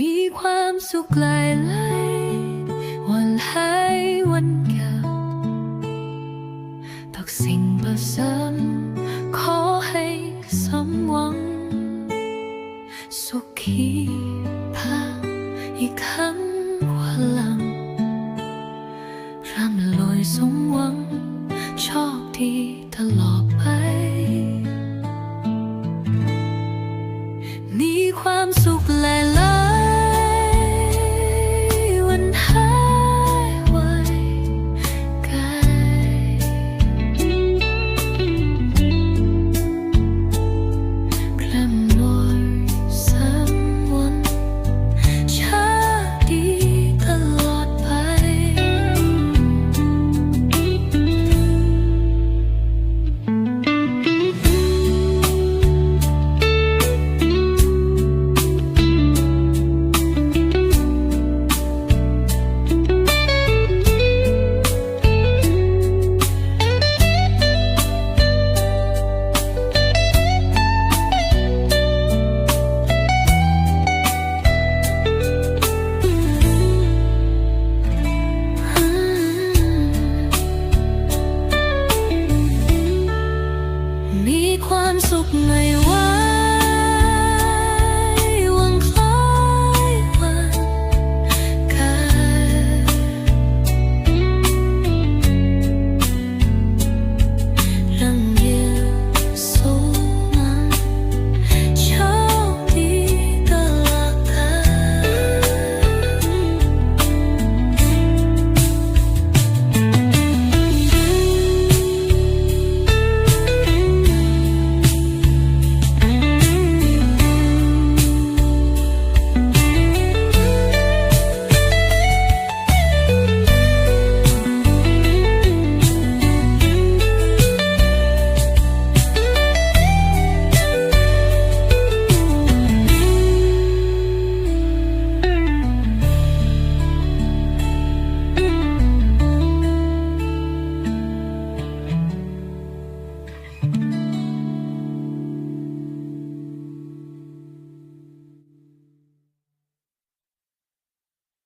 มีความสุขหลายหลายวันหลายวันเก่าตักสิ่งประเสริฐขอให้สมหวัง สุขีภาพอีกครั้งวันหลังร่ำรวยสมหวังโชคดีตลอดไป มีความสุขหลาย giấc